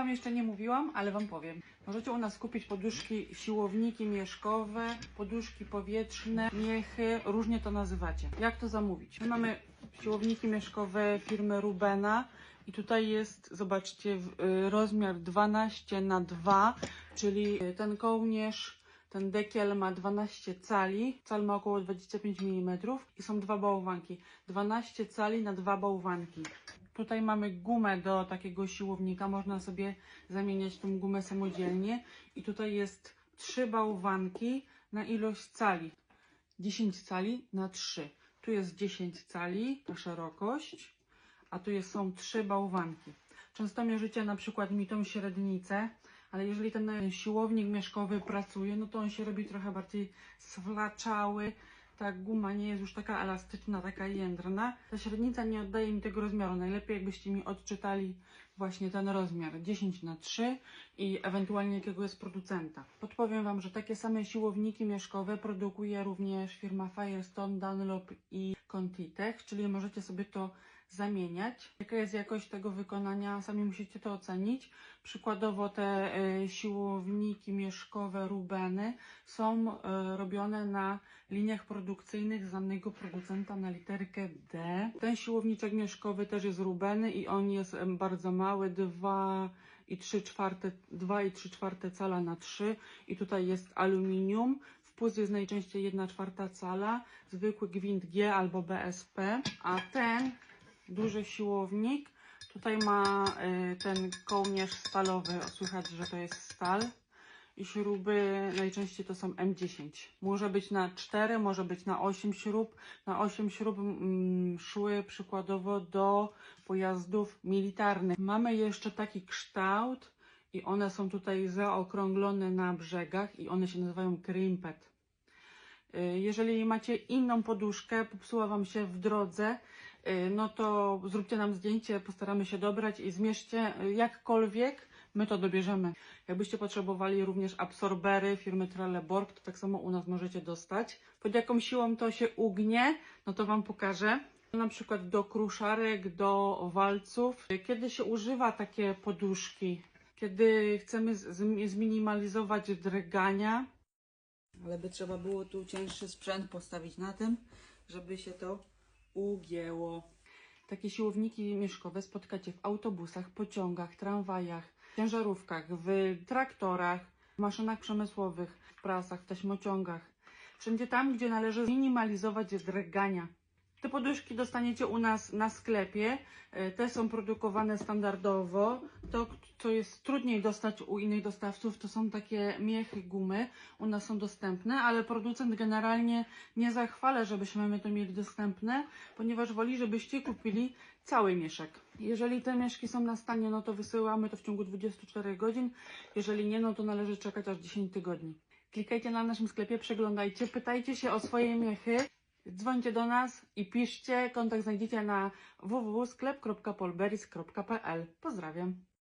Wam jeszcze nie mówiłam, ale Wam powiem. Możecie u nas kupić poduszki, siłowniki mieszkowe, poduszki powietrzne, miechy, różnie to nazywacie. Jak to zamówić? My mamy siłowniki mieszkowe firmy Rubena i tutaj jest, zobaczcie, y, rozmiar 12 na 2, czyli y, ten kołnierz, ten dekiel ma 12 cali, cal ma około 25 mm i są dwa bałwanki. 12 cali na dwa bałwanki. Tutaj mamy gumę do takiego siłownika, można sobie zamieniać tą gumę samodzielnie i tutaj jest trzy bałwanki na ilość cali. 10 cali na 3. Tu jest 10 cali, ta szerokość, a tu jest, są trzy bałwanki. Często mierzycie na przykład mi tą średnicę, ale jeżeli ten siłownik mieszkowy pracuje, no to on się robi trochę bardziej swlaczały. Ta guma nie jest już taka elastyczna, taka jędrna. Ta średnica nie oddaje mi tego rozmiaru. Najlepiej jakbyście mi odczytali właśnie ten rozmiar 10 na 3 i ewentualnie jakiego jest producenta. Podpowiem Wam, że takie same siłowniki mieszkowe produkuje również firma Firestone, Dunlop i Contitech, czyli możecie sobie to zamieniać. Jaka jest jakość tego wykonania, sami musicie to ocenić. Przykładowo te e, siłowniki mieszkowe Rubeny są e, robione na liniach produkcyjnych znanego producenta na literkę D. Ten siłowniczek mieszkowy też jest Rubeny i on jest bardzo mały, 2 i 3 czwarte, 2 i 3 czwarte cala na 3 i tutaj jest aluminium. W puzzie jest najczęściej 1 czwarta cala, zwykły gwint G albo BSP, a ten duży siłownik tutaj ma y, ten kołnierz stalowy, słychać, że to jest stal i śruby najczęściej to są M10. Może być na 4, może być na 8 śrub. Na 8 śrub mm, szły przykładowo do pojazdów militarnych. Mamy jeszcze taki kształt i one są tutaj zaokrąglone na brzegach i one się nazywają crimpet. Y, Jeżeli macie inną poduszkę, popsuła Wam się w drodze, no to zróbcie nam zdjęcie, postaramy się dobrać i zmierzcie y, jakkolwiek, my to dobierzemy. Jakbyście potrzebowali również absorbery firmy Trelleborg, to tak samo u nas możecie dostać. Pod jaką siłą to się ugnie, no to Wam pokażę. Na przykład do kruszarek, do walców. Kiedy się używa takie poduszki? Kiedy chcemy zminimalizować drgania, ale by trzeba było tu cięższy sprzęt postawić na tym, żeby się to ugięło. Takie siłowniki mieszkowe spotkacie w autobusach, pociągach, tramwajach, ciężarówkach, w traktorach, w maszynach przemysłowych, w prasach, w taśmociągach. Wszędzie tam, gdzie należy zminimalizować drgania. Te poduszki dostaniecie u nas na sklepie. E, Te są produkowane standardowo. To, co jest trudniej dostać u innych dostawców, to są takie miechy, gumy. U nas są dostępne, ale producent generalnie nie zachwala, żebyśmy my to mieli dostępne, ponieważ woli, żebyście kupili cały mieszek. Jeżeli te mieszki są na stanie, no to wysyłamy to w ciągu 24 godzin. Jeżeli nie, no to należy czekać aż 10 tygodni. Klikajcie na naszym sklepie, przeglądajcie, pytajcie się o swoje miechy. Dzwońcie do nas i piszcie. Kontakt znajdziecie na www.sklep.polberis.pl. Pozdrawiam.